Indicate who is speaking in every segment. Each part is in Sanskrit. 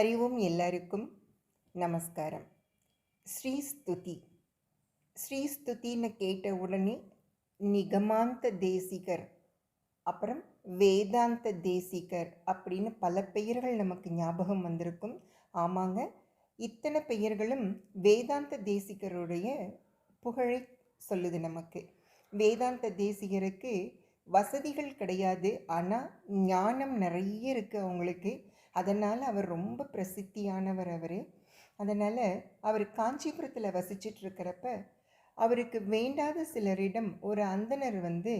Speaker 1: அறிவும் எல்லாருக்கும் நமஸ்காரம் ஸ்ரீஸ்துதி ஸ்ரீ ஸ்துதின்னு கேட்ட உடனே நிகமாந்த தேசிகர் அப்புறம் வேதாந்த தேசிகர் அப்படின்னு பல பெயர்கள் நமக்கு ஞாபகம் வந்திருக்கும் ஆமாங்க இத்தனை பெயர்களும் வேதாந்த தேசிகருடைய புகழை சொல்லுது நமக்கு வேதாந்த தேசிகருக்கு வசதிகள் கிடையாது ஆனால் ஞானம் நிறைய இருக்குது அவங்களுக்கு அதனால் அவர் ரொம்ப பிரசித்தியானவர் அவர். அதனால் அவர் காஞ்சிபுரத்தில் வசிச்சிட்டு இருக்கிறப்ப அவருக்கு வேண்டாத சிலரிடம் ஒரு அந்தனர் வந்து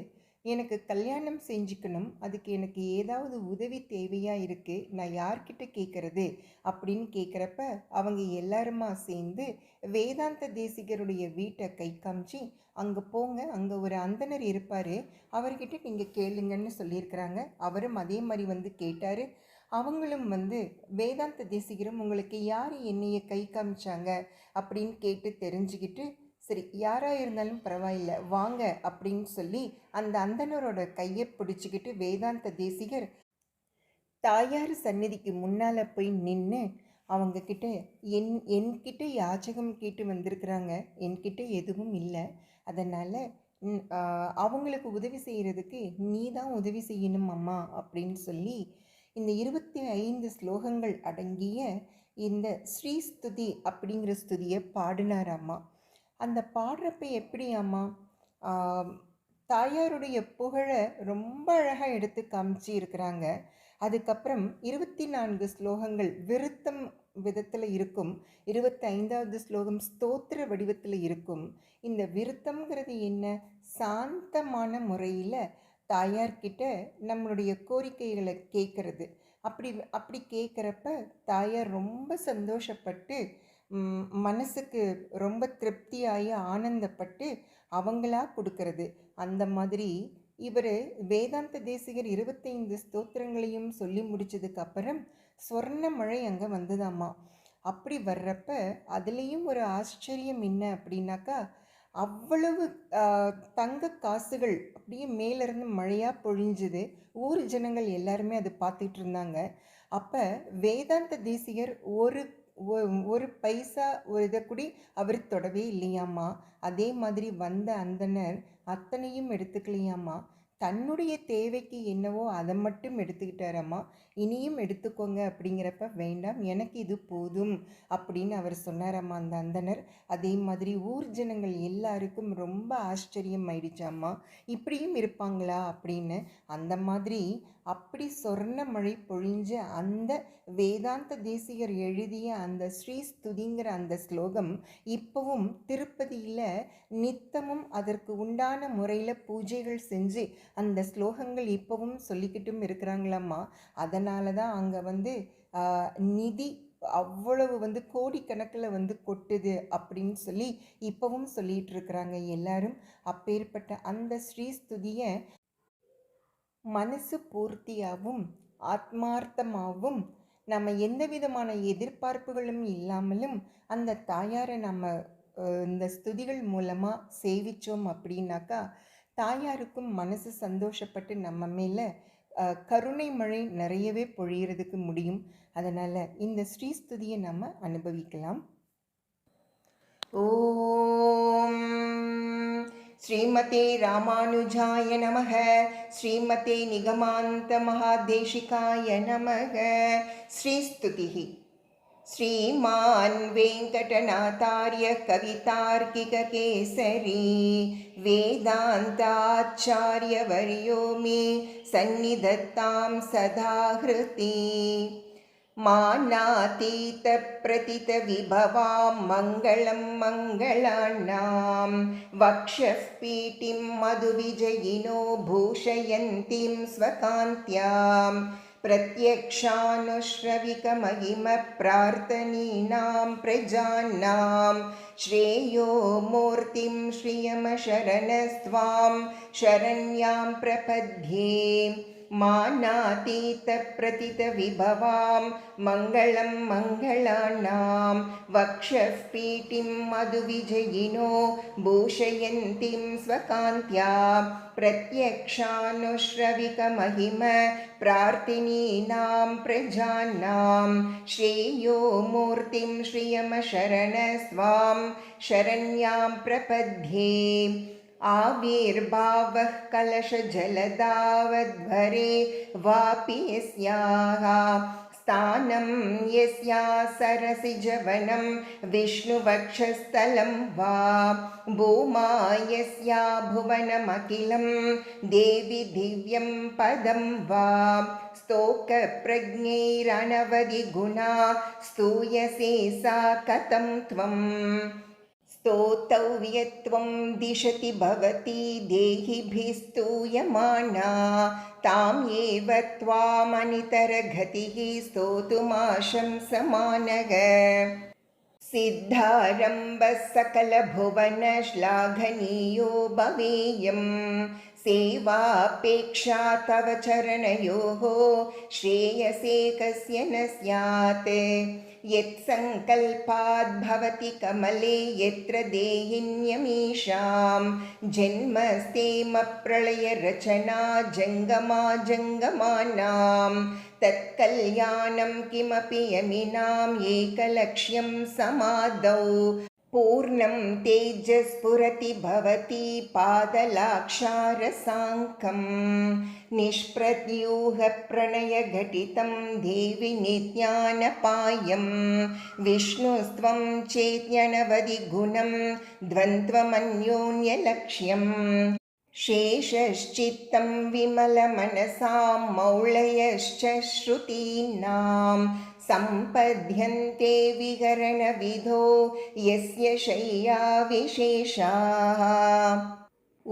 Speaker 1: எனக்கு கல்யாணம் செஞ்சுக்கணும் அதுக்கு எனக்கு ஏதாவது உதவி தேவையாக இருக்குது நான் யார்கிட்ட கேட்குறது அப்படின்னு கேட்குறப்ப அவங்க எல்லாருமா சேர்ந்து வேதாந்த தேசிகருடைய வீட்டை கை காமிச்சு அங்கே போங்க அங்கே ஒரு அந்தனர் இருப்பார் அவர்கிட்ட நீங்கள் கேளுங்கன்னு சொல்லியிருக்கிறாங்க. அவரும் அதே மாதிரி வந்து கேட்டார். அவங்களும் வந்து வேதாந்த தேசிகரும் உங்களுக்கு யார் என்னைய கை காமிச்சாங்க? அப்படின்னு கேட்டு தெரிஞ்சுக்கிட்டு சரி யாராக இருந்தாலும் பரவாயில்ல வாங்க அப்படின்னு சொல்லி அந்த அந்தனரோட கையை பிடிச்சிக்கிட்டு வேதாந்த தேசிகர் தாயார் சந்நிதிக்கு முன்னால் போய் நின்று அவங்கக்கிட்ட என் என்கிட்ட யாச்சகம் கேட்டு வந்திருக்கிறாங்க என்கிட்ட எதுவும் இல்லை. அதனால் அவங்களுக்கு உதவி செய்கிறதுக்கு நீ தான் உதவி செய்யணும் அம்மா அப்படின்னு சொல்லி இந்த இருபத்தி ஐந்து ஸ்லோகங்கள் அடங்கிய இந்த ஸ்ரீ ஸ்துதி அப்படிங்கிற ஸ்துதியை பாடினார் அம்மா. அந்த பாடுறப்ப எப்படி அம்மா? தாயாருடைய புகழை ரொம்ப அழகாக எடுத்து காமிச்சு இருக்கிறாங்க அதுக்கப்புறம் இருபத்தி நான்கு ஸ்லோகங்கள் விருத்தம் விதத்தில் இருக்கும். இருபத்தி ஐந்தாவது ஸ்லோகம் ஸ்தோத்திர வடிவத்தில் இருக்கும். இந்த விருத்தம்ங்கிறது என்ன? சாந்தமான முறையில் தாயார்கிட்ட நம்மளுடைய கோரிக்கைகளை கேட்குறது அப்படி அப்படி கேட்குறப்ப தாயார் ரொம்ப சந்தோஷப்பட்டு மனசுக்கு ரொம்ப திருப்தியாகி ஆனந்தப்பட்டு அவங்களா கொடுக்கறது. அந்த மாதிரி இவர் வேதாந்த தேசிகர் இருபத்தைந்து ஸ்தோத்திரங்களையும் சொல்லி முடிச்சதுக்கு அப்புறம் சொர்ண மழை அங்கே வந்ததாம்மா அப்படி வர்றப்ப அதுலேயும் ஒரு ஆச்சரியம் என்ன அப்படின்னாக்கா அவ்வளவு தங்க காசுகள் அப்படியே மேலேருந்து மழையாக பொழிஞ்சுது. ஊர் ஜனங்கள் எல்லாருமே அதை பார்த்துட்டு இருந்தாங்க. அப்போ வேதாந்த தேசிகர் ஒரு ஒரு பைசா ஒரு இதை கூடி அவர் தொடவே இல்லையாம்மா. அதே மாதிரி வந்த அந்தனர் அத்தனையும் எடுத்துக்கலையாம்மா. தன்னுடைய தேவைக்கு என்னவோ அதை மட்டும் எடுத்துக்கிட்டாரம்மா இனியும் எடுத்துக்கோங்க அப்படிங்கிறப்ப வேண்டாம் எனக்கு இது போதும் அப்படின்னு அவர் சொன்னாரம்மா அந்த அந்தனர் அதே மாதிரி ஊர் ஜனங்கள் எல்லாருக்கும் ரொம்ப ஆச்சரியம் ஆயிடுச்சாம்மா. இப்படியும் இருப்பாங்களா அப்படின்னு அந்த மாதிரி அப்படி சொர்ண மழை பொழிஞ்ச அந்த வேதாந்த தேசிகர் எழுதிய அந்த ஸ்ரீ ஸ்துதிங்கிற அந்த ஸ்லோகம் இப்போவும் திருப்பதியில் நித்தமும் அதற்கு உண்டான முறையில் பூஜைகள் செஞ்சு அந்த ஸ்லோகங்கள் இப்போவும் சொல்லிக்கிட்டும் இருக்கிறாங்களாம்மா. அதனால தான் அங்கே வந்து நிதி அவ்வளவு வந்து கோடிக்கணக்கில் வந்து கொட்டுது அப்படின்னு சொல்லி இப்போவும் சொல்லிகிட்டு இருக்கிறாங்க எல்லாரும். அப்பேற்பட்ட அந்த ஸ்ரீஸ்துதியை மனசு பூர்த்தியாகவும் ஆத்மார்த்தமாகவும் நம்ம எந்த விதமான எதிர்பார்ப்புகளும் இல்லாமலும் அந்த தாயாரை நம்ம இந்த ஸ்துதிகள் மூலமாக சேவித்தோம் அப்படின்னாக்கா தாயாருக்கும் மனசு சந்தோஷப்பட்டு நம்ம மேலே கருணை மழை நிறையவே பொழியறதுக்கு முடியும். அதனால் இந்த ஸ்ரீஸ்துதியை நம்ம அனுபவிக்கலாம். ஓம் श्रीमते रामानुजाय नमः श्रीमते निगमान्तमहादेशिकाय नमः। श्रीस्तुतिः। श्रीमान् वेङ्कटनाथार्य कवितार्किककेसरी वेदान्ताचार्यवर्यो मे सन्निधत्तां सदा हृती मानातीतप्रतितविभवां मङ्गलं मङ्गलानां वक्षः पीटिं मधुविजयिनो भूषयन्तीं स्वकान्त्याम् प्रत्यक्षानुश्रविकमहिमप्रार्थनीनां प्रजानां श्रेयो मूर्तिं श्रियमशरणस्त्वां शरण्यां प्रपद्ये मानातीतप्रतितविभवां मङ्गलं मङ्गलानां वक्षः पीटिं मधुविजयिनो भूषयन्तीं स्वकान्त्या प्रत्यक्षानुश्रविकमहिम प्रार्थिनीनां प्रजानां श्रेयो मूर्तिं श्रियमशरणस्वां शरण्यां प्रपद्ये आविर्भावः कलशजलदावद्भरे वापि यस्याः स्थानं यस्या सरसिजवनं विष्णुवक्षस्थलं वा भूमा यस्या भुवनमखिलं देवि दिव्यं पदं वा स्तोकप्रज्ञैरनवधिगुणा स्तूयसे सा कथं त्वम् स्तोतव्यत्वं दिशति भवती देहिभिस्तूयमाना। ताम् एव त्वामनितरगतिः स्तोतुमाशंसमानः सिद्धारम्भः सकलभुवनश्लाघनीयो भवेयम्। सेवापेक्षा तव चरणयोः श्रेयसे कस्य न स्यात् यत्सङ्कल्पाद्भवति कमले यत्र देहिन्यमीषां जन्मस्तेमप्रलयरचना जङ्गमा जङ्गमानां तत्कल्याणं किमपि यमिनाम् एकलक्ष्यं समादौ पूर्णं तेजस्फुरति भवति पादलाक्षारसाङ्कं निष्प्रद्यूहप्रणयघटितं देवि नित्यानपायं विष्णुस्त्वं चेत्यनवधिगुणं द्वन्द्वमन्योन्यलक्ष्यम्। शेषश्चित्तं विमलमनसां मौळयश्च श्रुतीनां सम्पद्यन्ते विहरणविधो यस्य शय्याविशेषाः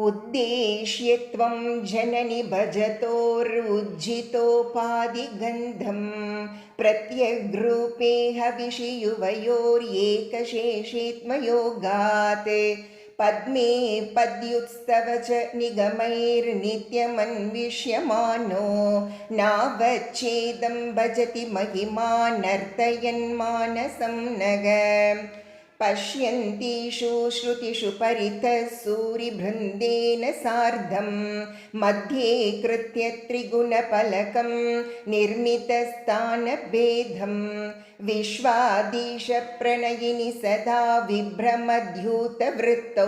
Speaker 1: उद्देश्य त्वं जननि भजतोरुज्झितोपाधिगन्धं प्रत्यग्रूपे हविषियुवयोर्येकशेषेत्मयोगात् पद्मे पद्युत्स्तव च निगमैर्नित्यमन्विष्यमानो नावच्छेदं भजति महिमा नर्तयन्मानसं नग पश्यन्तीषु श्रुतिषु परितः सूरिबृन्देन सार्धं मध्ये कृत्य त्रिगुणफलकं निर्मितस्थानभेदं विश्वादीशप्रणयिनि सदा विभ्रमद्यूतवृत्तौ।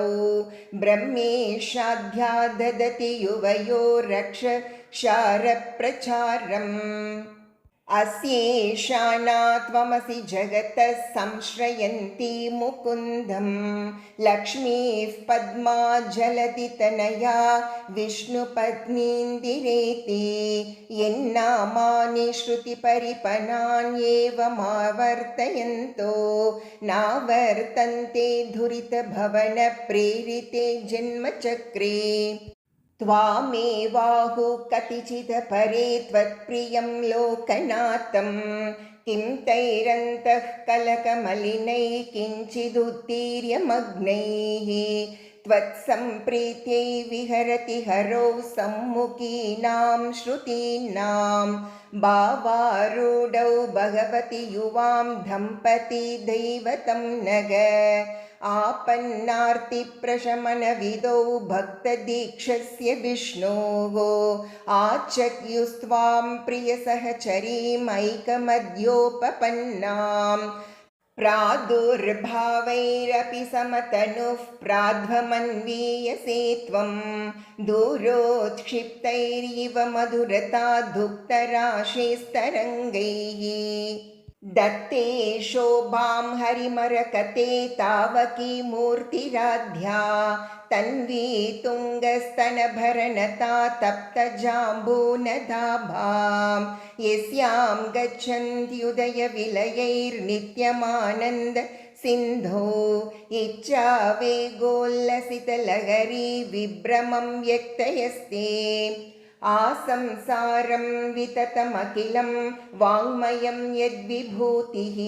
Speaker 1: ब्रह्मेशाध्या ददति युवयो रक्ष शारप्रचारम् अस्येषाना त्वमसि जगतः संश्रयन्ती मुकुन्दं लक्ष्मीः पद्मा जलदितनया विष्णुपत्नीन्दिरेति। यन्नामानि श्रुतिपरिपनान्येवमावर्तयन्तो नावर्तन्ते धुरितभवनप्रेरिते जन्मचक्रे त्वामेवाहु कतिचिदपरे त्वत्प्रियं लोकनाथं किं तैरन्तः कलकमलिनैः किञ्चिदुत्तीर्यमग्नैः त्वत्सम्प्रीत्यै विहरति हरौ सम्मुखीनां श्रुतीनां। भावारूढौ भगवति युवां दम्पती दैवतं नग आपन्नार्तिप्रशमनविदौ भक्तदीक्षस्य विष्णोः आचक्युस्त्वां प्रियसहचरीमैकमद्योपपन्नां प्रादुर्भावैरपि समतनुः प्राध्वमन्वीयसे त्वं दूरोत्क्षिप्तैरिव मधुरता दुग्धराशेस्तरङ्गैः दत्ते शोभां हरिमरकते तावकी मूर्तिराध्या तन्वी तुङ्गस्तनभरनता तप्तजाम्बूनदाभां यस्यां गच्छन्त्युदयविलयैर्नित्यमानन्द सिन्धो इच्छावेगोल्लसितलहरी विभ्रमं व्यक्तयस्ते आसंसारं विततमखिलं वाङ्मयं यद्विभूतिः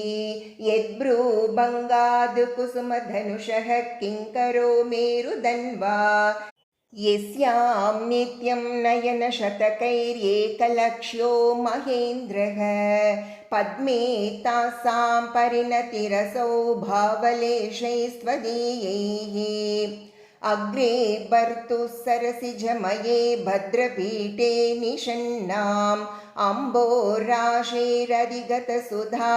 Speaker 1: यद्भ्रूभङ्गाद् कुसुमधनुषः किङ्करो मेरुदन्वा यस्यां नित्यं नयनशतकैर्येकलक्ष्यो महेन्द्रः पद्मे तासां परिणतिरसौ भावलेशैस्त्वदीयैः अग्रे भर्तुः सरसिजमये भद्रपीठे निषण्णाम् अम्बोराशेरधिगतसुधा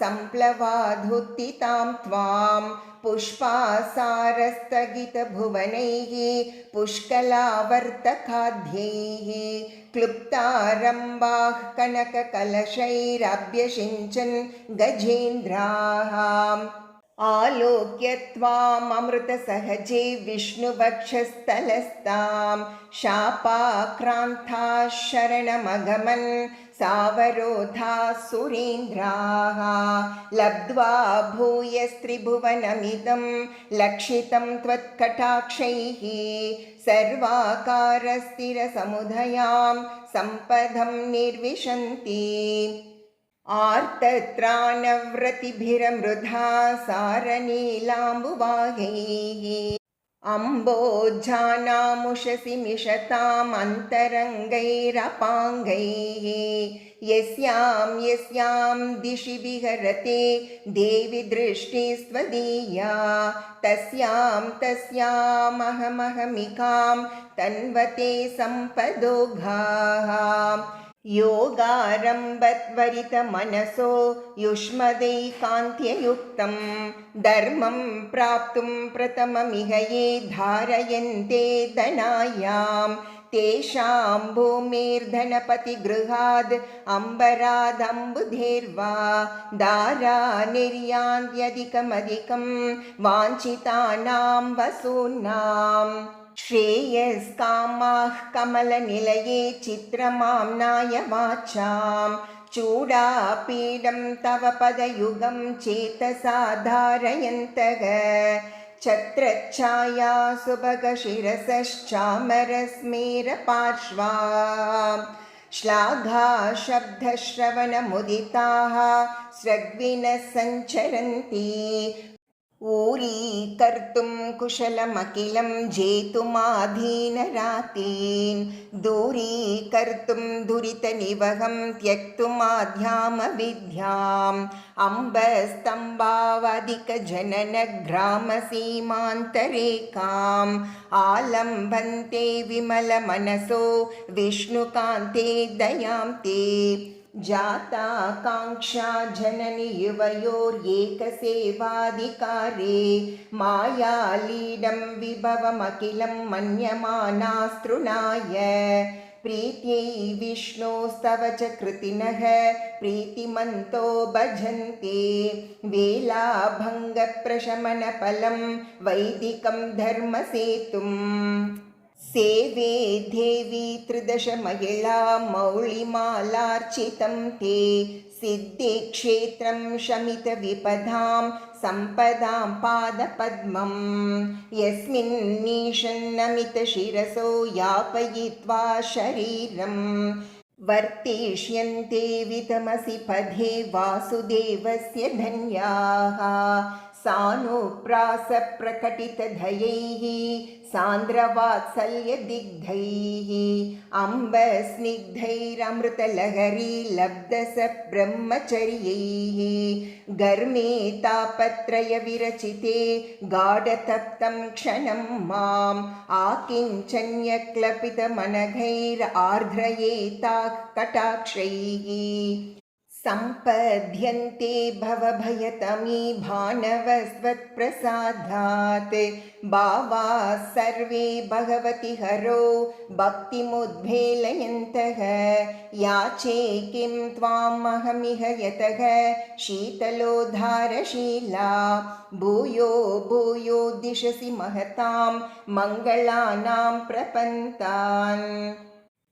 Speaker 1: सम्प्लवाधुत्थितां त्वां पुष्पासारस्थगितभुवनैः पुष्कलावर्तखाद्यैः क्लुप्तारम्भाः कनककलशैरभ्यषिञ्चन् गजेन्द्राः आलोक्य त्वाममृतसहजे विष्णुवक्षस्थलस्तां शापाक्रान्ताः शरणमगमन् सावरोधा सुरेन्द्राः लब्ध्वा भूयस्त्रिभुवनमिदं लक्षितं त्वत्कटाक्षैः सर्वाकारस्थिरसमुदयां सम्पदं निर्विशन्ति आर्तत्राणव्रतिभिरमृधा सारनीलाम्बुवाहैः अम्बोजानामुषसि मिषतामन्तरङ्गैरपाङ्गैः यस्यां यस्यां दिशि विहरते देवि दृष्टिस्त्वदीया। तस्यां तस्यामहमहमिकां तन्वते सम्पदोघाः योगारम्भत्वरितमनसो युष्मदैकान्त्ययुक्तं धर्मं प्राप्तुं प्रथममिह ये धारयन्ते धनायां तेषां भूमिर्धनपतिगृहाद् अम्बरादम्बुधेर्वा दारा निर्यान्त्यधिकमधिकं वाञ्छितानां वसूनाम् श्रेयस्कामाः कमलनिलये चित्रमाम्नाय वाचां चूडापीडं तव पदयुगं चेतसा धारयन्तः। छत्रच्छाया सुभगशिरसश्चामरस्मेरपार्श्वा श्लाघा शब्दश्रवणमुदिताः स्रग्विनः सञ्चरन्ति ऊरीकर्तुं कुशलमखिलं जेतुमाधीनरातीन् दूरीकर्तुं दुरितनिवहं त्यक्तुमाध्यामविद्याम् अम्बस्तम्भावधिकजननग्रामसीमान्तरेकाम् आलम्बन्ते विमलमनसो विष्णुकान्ते दयां ते जाताकाङ्क्षा जननि युवयोर्येकसेवाधिकारे मायालीडं विभवमखिलं मन्यमानास्तृणाय। प्रीत्यै विष्णोस्तव च कृतिनः प्रीतिमन्तो भजन्ते। वेलाभङ्गप्रशमनफलं वैदिकं धर्मसेतुम् सेवे देवी त्रिदशमहिळा मौळिमालार्चितं ते सिद्धिक्षेत्रं शमितविपदां सम्पदां पादपद्मं यस्मिन्नीशन्नमितशिरसो यापयित्वा शरीरं वर्तिष्यन्ते वितमसि पदे वासुदेवस्य धन्याः सानुप्रासप्रकटितधयैः सान्द्रवात्सल्यदिग्धैः अम्बस्निग्धैरमृतलहरी लब्धस ब्रह्मचर्यैः गर्मे तापत्रयविरचिते गाढतप्तं क्षणं माम् आकिञ्चन्यक्लपितमनघैरार्द्रयेताः कटाक्षैः सम्पद्यन्ते भवभयतमी भानवस्त्वत्प्रसादात् भावाः सर्वे भगवति हरो भक्तिमुद्वेलयन्तः याचे किं त्वामहमिह यतः शीतलोद्धारशीला भूयो भूयो दिशसि महतां मङ्गलानां प्रपन्तान्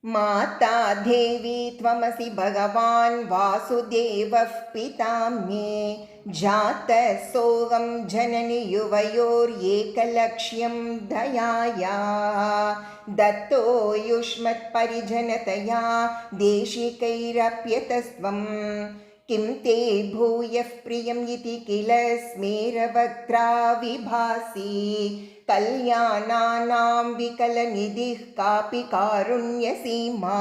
Speaker 1: माता देवी त्वमसि भगवान् वासुदेवः पिता मे। जातः सोऽहं जननि युवयोर्येकलक्ष्यं दयाया। दत्तो युष्मत्परिजनतया देशिकैरप्यतस्त्वं। किं ते भूयः प्रियम् इति किल स्मेरवक्त्रा विभासि कल्याणानां विकलनिधिः कापि कारुण्यसीमा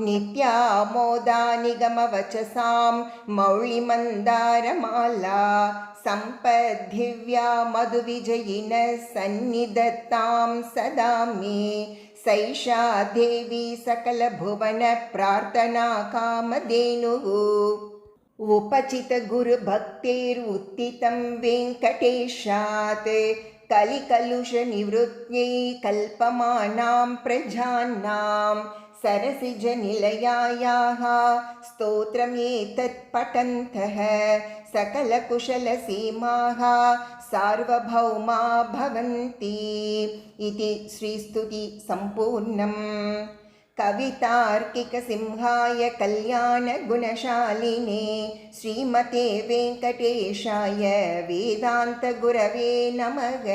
Speaker 1: नित्या मोदा निगमवचसां मौळिमन्दारमाला सम्पद्धिव्या मधुविजयिनः सन्निधत्तां सदा मे सैषा देवी सकलभुवनप्रार्थना कामधेनुः। उपचितगुरुभक्तेरुत्थितं वेङ्कटेशात् कलिकलुषनिवृत्त्यै कल्पमानां प्रजानां सरसिजनिलयायाः स्तोत्रमेतत् पठन्तः सकलकुशलसीमाः सार्वभौमा भवन्ति इति श्रीस्तुति सम्पूर्णम् कवितार्किकसिंहाय कल्याणगुणशालिने श्रीमते वेङ्कटेशाय वेदान्तगुरवे नमः